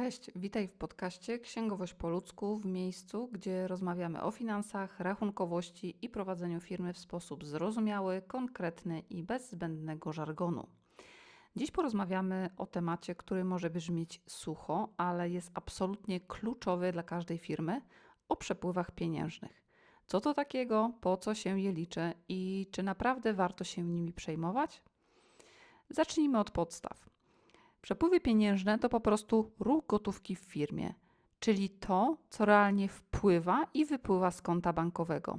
Cześć, witaj w podcaście Księgowość po ludzku w miejscu, gdzie rozmawiamy o finansach, rachunkowości i prowadzeniu firmy w sposób zrozumiały, konkretny i bez zbędnego żargonu. Dziś porozmawiamy o temacie, który może brzmieć sucho, ale jest absolutnie kluczowy dla każdej firmy o przepływach pieniężnych. Co to takiego, po co się je liczy i czy naprawdę warto się nimi przejmować? Zacznijmy od podstaw. Przepływy pieniężne to po prostu ruch gotówki w firmie, czyli to, co realnie wpływa i wypływa z konta bankowego.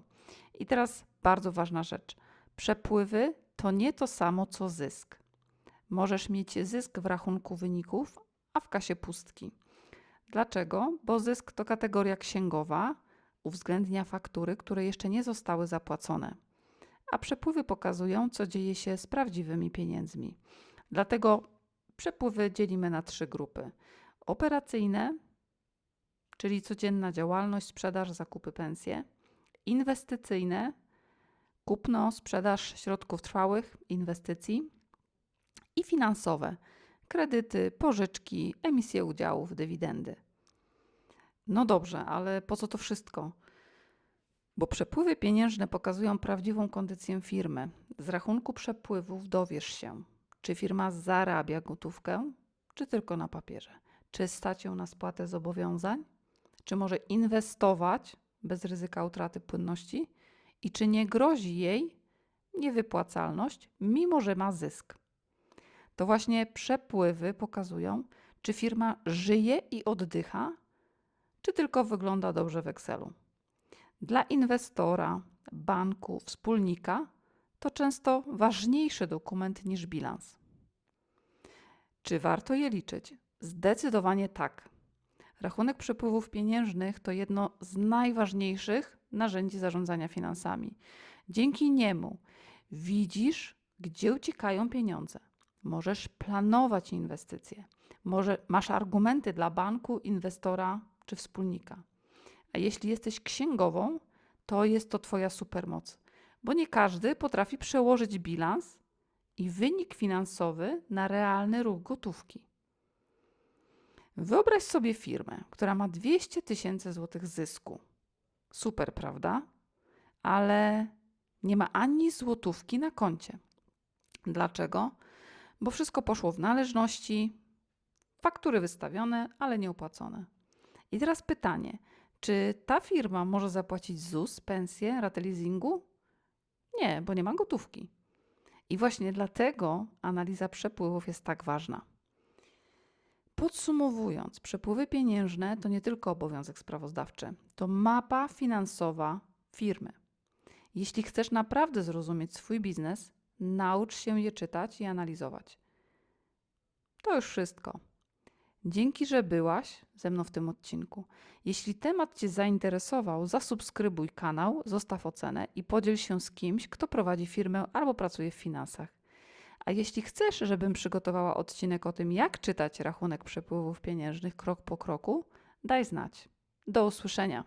I teraz bardzo ważna rzecz. Przepływy to nie to samo co zysk. Możesz mieć zysk w rachunku wyników, a w kasie pustki. Dlaczego? Bo zysk to kategoria księgowa, uwzględnia faktury, które jeszcze nie zostały zapłacone. A przepływy pokazują, co dzieje się z prawdziwymi pieniędzmi. Dlatego Przepływy dzielimy na trzy grupy: operacyjne, czyli codzienna działalność, sprzedaż, zakupy, pensje, inwestycyjne, kupno, sprzedaż środków trwałych, inwestycji i finansowe, kredyty, pożyczki, emisje udziałów, dywidendy. No dobrze, ale po co to wszystko? Bo przepływy pieniężne pokazują prawdziwą kondycję firmy. Z rachunku przepływów dowiesz się, czy firma zarabia gotówkę, czy tylko na papierze? Czy stać ją na spłatę zobowiązań? Czy może inwestować bez ryzyka utraty płynności? I czy nie grozi jej niewypłacalność, mimo że ma zysk? To właśnie przepływy pokazują, czy firma żyje i oddycha, czy tylko wygląda dobrze w Excelu. Dla inwestora, banku, wspólnika to często ważniejszy dokument niż bilans. Czy warto je liczyć? Zdecydowanie tak. Rachunek przepływów pieniężnych to jedno z najważniejszych narzędzi zarządzania finansami. Dzięki niemu widzisz, gdzie uciekają pieniądze. Możesz planować inwestycje. Może masz argumenty dla banku, inwestora czy wspólnika. A jeśli jesteś księgową, to jest to Twoja supermoc bo nie każdy potrafi przełożyć bilans i wynik finansowy na realny ruch gotówki. Wyobraź sobie firmę, która ma 200 tysięcy złotych zysku. Super, prawda? Ale nie ma ani złotówki na koncie. Dlaczego? Bo wszystko poszło w należności, faktury wystawione, ale nie opłacone. I teraz pytanie, czy ta firma może zapłacić ZUS, pensję, ratę leasingu? Nie, bo nie ma gotówki. I właśnie dlatego analiza przepływów jest tak ważna. Podsumowując, przepływy pieniężne to nie tylko obowiązek sprawozdawczy, to mapa finansowa firmy. Jeśli chcesz naprawdę zrozumieć swój biznes, naucz się je czytać i analizować. To już wszystko. Dzięki, że byłaś ze mną w tym odcinku. Jeśli temat Cię zainteresował, zasubskrybuj kanał, zostaw ocenę i podziel się z kimś, kto prowadzi firmę albo pracuje w finansach. A jeśli chcesz, żebym przygotowała odcinek o tym, jak czytać rachunek przepływów pieniężnych krok po kroku, daj znać. Do usłyszenia.